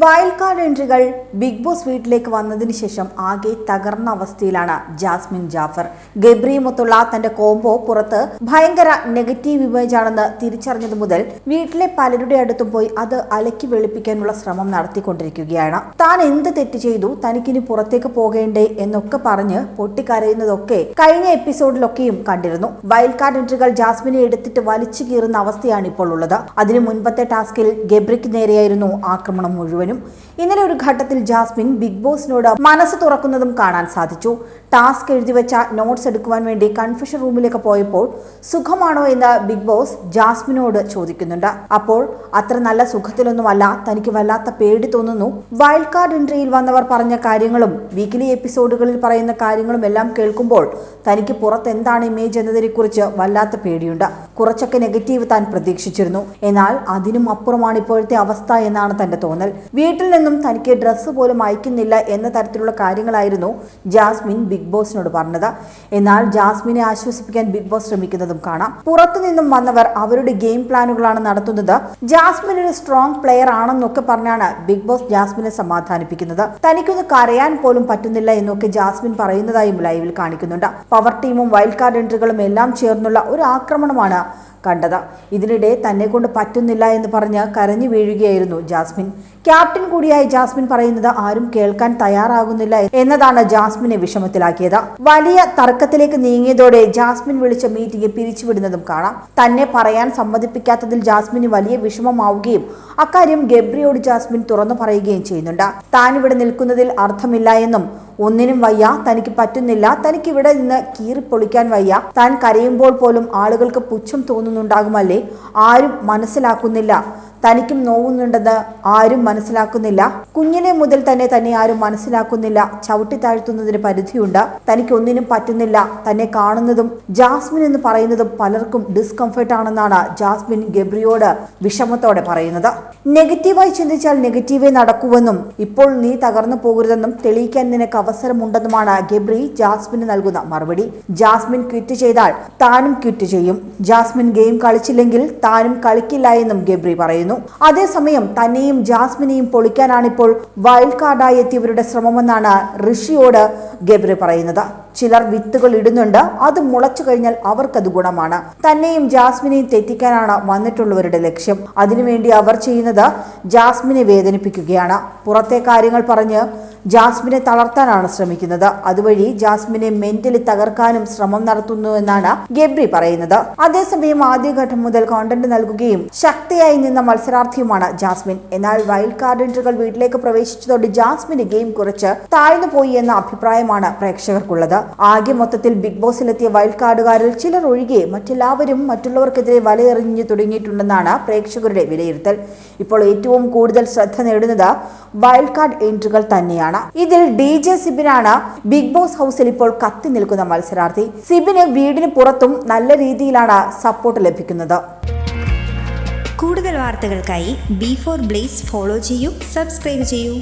Wild card എൻട്രികൾ Bigg Boss വീട്ടിലേക്ക് വന്നതിന് ശേഷം ആകെ തകർന്ന അവസ്ഥയിലാണ് ജാസ്മിൻ ജാഫർ. ഗബ്രിയുമൊത്തുള്ള തന്റെ കോംബോ പുറത്ത് ഭയങ്കര നെഗറ്റീവ് ഇമേജ് ആണെന്ന് തിരിച്ചറിഞ്ഞത് മുതൽ വീട്ടിലെ പലരുടെ അടുത്തും പോയി അത് അലക്കി വെളുപ്പിക്കാനുള്ള ശ്രമം നടത്തിക്കൊണ്ടിരിക്കുകയാണ്. താൻ എന്ത് തെറ്റ് ചെയ്തു? തനിക്കിനി പുറത്തേക്ക് പോകേണ്ടേ എന്നൊക്കെ പറഞ്ഞ് പൊട്ടിക്കരയുന്നതൊക്കെ കഴിഞ്ഞ എപ്പിസോഡിലൊക്കെയും കണ്ടിരുന്നു. വൈൽഡ് കാർഡ് എൻട്രികൾ ജാസ്മിനെ എടുത്തിട്ട് വലിച്ചു കീറുന്ന അവസ്ഥയാണ് ഇപ്പോൾ ഉള്ളത്. അതിനു മുൻപത്തെ ടാസ്കിൽ ഗബ്രിക്ക് നേരെയായിരുന്നു ആക്രമണം മുഴുവനും. ഇന്നലെ ഒരു ഘട്ടത്തിൽ ജാസ്മിൻ ബിഗ് ബോസിനോട് മനസ്സ് തുറക്കുന്നതും കാണാൻ സാധിച്ചു. ടാസ്ക് എഴുതിവെച്ച നോട്ട്സ് എടുക്കുവാൻ വേണ്ടി കൺഫ്യൂഷൻ റൂമിലേക്ക് പോയപ്പോൾ സുഖമാണോ എന്ന് ബിഗ് ബോസ് ജാസ്മിനോട് ചോദിക്കുന്നുണ്ട്. അപ്പോൾ അത്ര നല്ല സുഖത്തിലൊന്നുമല്ല തനിക്ക് വല്ലാത്ത പേടി തോന്നുന്നു. വൈൽഡ് കാർഡ് എൻട്രിയിൽ വന്നവർ പറഞ്ഞ കാര്യങ്ങളും വീക്കിലി എപ്പിസോഡുകളിൽ പറയുന്ന കാര്യങ്ങളും എല്ലാം കേൾക്കുമ്പോൾ തനിക്ക് പുറത്ത് എന്താണ് ഇമേജ് എന്നതിനെക്കുറിച്ച് വല്ലാത്ത പേടിയുണ്ട്. കുറച്ചൊക്കെ നെഗറ്റീവ് താൻ പ്രതീക്ഷിച്ചിരുന്നു. എന്നാൽ അതിനും അപ്പുറമാണ് ഇപ്പോഴത്തെ അവസ്ഥ എന്നാണ് തന്റെ തോന്നൽ. വീട്ടിൽ നിന്നും തനിക്ക് ഡ്രസ്സ് പോലും അയക്കുന്നില്ല എന്ന തരത്തിലുള്ള കാര്യങ്ങളായിരുന്നു ജാസ്മിൻ ബിഗ് ബോസിനോട് പറഞ്ഞത്. എന്നാൽ ജാസ്മിനെ ആശ്വസിപ്പിക്കാൻ ബിഗ് ബോസ് ശ്രമിക്കുന്നതും കാണാം. പുറത്തു നിന്നും വന്നവർ അവരുടെ ഗെയിം പ്ലാനുകളാണ് നടത്തുന്നത്. ജാസ്മിൻ ഒരു സ്ട്രോങ് പ്ലെയർ ആണെന്നൊക്കെ പറഞ്ഞാണ് ബിഗ് ബോസ് ജാസ്മിനെ സമാധാനിപ്പിക്കുന്നത്. തനിക്കൊന്ന് കരയാൻ പോലും പറ്റുന്നില്ല എന്നൊക്കെ ജാസ്മിൻ പറയുന്നതായും ലൈവിൽ കാണിക്കുന്നുണ്ട്. പവർ ടീമും വൈൽഡ് കാർഡ് എൻട്രികളും എല്ലാം ചേർന്നുള്ള ഒരു ആക്രമണമാണ് കണ്ടത്. ഇതിനിടെ തന്നെ കൊണ്ട് പറ്റുന്നില്ല എന്ന് പറഞ്ഞ് കരഞ്ഞു വീഴുകയായിരുന്നു ജാസ്മിൻ. ക്യാപ്റ്റൻ കൂടിയായ ജാസ്മിൻ പറയുന്നത് ആരും കേൾക്കാൻ തയ്യാറാകുന്നില്ല എന്നതാണ് ജാസ്മിനെ വിഷമത്തിലാക്കിയത്. വലിയ തർക്കത്തിലേക്ക് നീങ്ങിയതോടെ ജാസ്മിൻ വിളിച്ച മീറ്റിംഗ് പിരിച്ചുവിടുന്നതും കാണാം. തന്നെ പറയാൻ സമ്മതിപ്പിക്കാത്തതിൽ ജാസ്മിന് വലിയ വിഷമമാവുകയും അക്കാര്യം ഗബ്രിയോട് ജാസ്മിൻ തുറന്നു പറയുകയും ചെയ്യുന്നുണ്ട്. താൻ ഇവിടെ നിൽക്കുന്നതിൽ അർത്ഥമില്ല എന്നും ഒന്നിനും വയ്യ തനിക്ക് പറ്റുന്നില്ല. തനിക്ക് ഇവിടെ നിന്ന് കീറിപ്പൊളിക്കാൻ വയ്യ. താൻ കരയുമ്പോൾ പോലും ആളുകൾക്ക് പുച്ഛം തോന്നുന്നുണ്ടാകുമല്ലേ? ആരും മനസ്സിലാക്കുന്നില്ല. തനിക്കും നോവുന്നുണ്ടെന്ന് ആരും മനസ്സിലാക്കുന്നില്ല. കുഞ്ഞിനെ മുതൽ തന്നെ തന്നെ ആരും മനസ്സിലാക്കുന്നില്ല. ചവിട്ടി താഴ്ത്തുന്നതിന് പരിധിയുണ്ട്. തനിക്ക് ഒന്നിനും പറ്റുന്നില്ല. തന്നെ കാണുന്നതും ജാസ്മിൻ എന്ന് പറയുന്നതും പലർക്കും ഡിസ്കംഫർട്ട് ആണെന്നാണ് ജാസ്മിൻ ഗബ്രിയോട് വിഷമത്തോടെ പറയുന്നത്. നെഗറ്റീവായി ചിന്തിച്ചാൽ നെഗറ്റീവേ നടക്കുവെന്നും ഇപ്പോൾ നീ തകർന്നു പോകരുതെന്നും തെളിയിക്കാൻ നിനക്ക് അവസരമുണ്ടെന്നുമാണ് ഗബ്രി ജാസ്മിന് നൽകുന്ന മറുപടി. ജാസ്മിൻ ക്വിറ്റ് ചെയ്താൽ താനും ക്വിറ്റ് ചെയ്യും. ജാസ്മിൻ ഗെയിം കളിച്ചില്ലെങ്കിൽ താനും കളിക്കില്ല എന്നും ഗബ്രി പറയുന്നു. അതേസമയം തന്നെയും ജാസ്മിനെയും പൊളിക്കാനാണിപ്പോൾ വൈൽഡ് കാർഡായി എത്തിയവരുടെ ശ്രമമെന്നാണ് ഋഷിയോട് ഗബ്രി പറയുന്നത്. ചിലർ വിത്തുകൾ ഇടുന്നുണ്ട്. അത് മുളച്ചു കഴിഞ്ഞാൽ അവർക്കത് ഗുണമാണ്. തന്നെയും ജാസ്മിനെയും തെറ്റിക്കാനാണ് വന്നിട്ടുള്ളവരുടെ ലക്ഷ്യം. അതിനുവേണ്ടി അവർ ചെയ്യുന്നത് ജാസ്മിനെ വേദനിപ്പിക്കുകയാണ്. പുറത്തെ കാര്യങ്ങൾ പറഞ്ഞ് ജാസ്മിനെ തളർത്താനാണ് ശ്രമിക്കുന്നത്. അതുവഴി ജാസ്മിനെ മെന്റലി തകർക്കാനും ശ്രമം നടത്തുന്നു എന്നാണ് ഗബ്രി പറയുന്നത്. അതേസമയം ആദ്യഘട്ടം മുതൽ കോണ്ടന്റ് നൽകുകയും ശക്തിയായി നിന്ന മത്സരാർത്ഥിയുമാണ് ജാസ്മിൻ. എന്നാൽ വൈൽഡ് കാർഡ് എൻട്രികൾ വീട്ടിലേക്ക് പ്രവേശിച്ചതോടെ ജാസ്മിന് ഗെയിം കുറച്ച് താഴ്ന്നു പോയി എന്ന അഭിപ്രായമാണ് പ്രേക്ഷകർക്കുള്ളത്. ആകെ മൊത്തത്തിൽ ബിഗ് ബോസിലെത്തിയ വൈൽഡ് കാർഡുകാരിൽ ചിലർ ഒഴികെ മറ്റെല്ലാവരും മറ്റുള്ളവർക്കെതിരെ വലയെറിഞ്ഞു തുടങ്ങിയിട്ടുണ്ടെന്നാണ് പ്രേക്ഷകരുടെ വിലയിരുത്തൽ. ഇപ്പോൾ ഏറ്റവും കൂടുതൽ ശ്രദ്ധ നേടുന്നത് വൈൽഡ് കാർഡ് എൻട്രികൾ തന്നെയാണ്. ഇതിൽ ഡി ജെ സിബിനാണ് ബിഗ് ബോസ് ഹൗസിൽ ഇപ്പോൾ കത്തി നിൽക്കുന്ന മത്സരാർത്ഥി. സിബിന് വീടിന് പുറത്തും നല്ല രീതിയിലാണ് സപ്പോർട്ട് ലഭിക്കുന്നത്. കൂടുതൽ വാർത്തകൾക്കായി ബി ഫോർ ബ്ലേസ് ഫോളോ ചെയ്യൂ സബ്സ്ക്രൈബ് ചെയ്യൂ.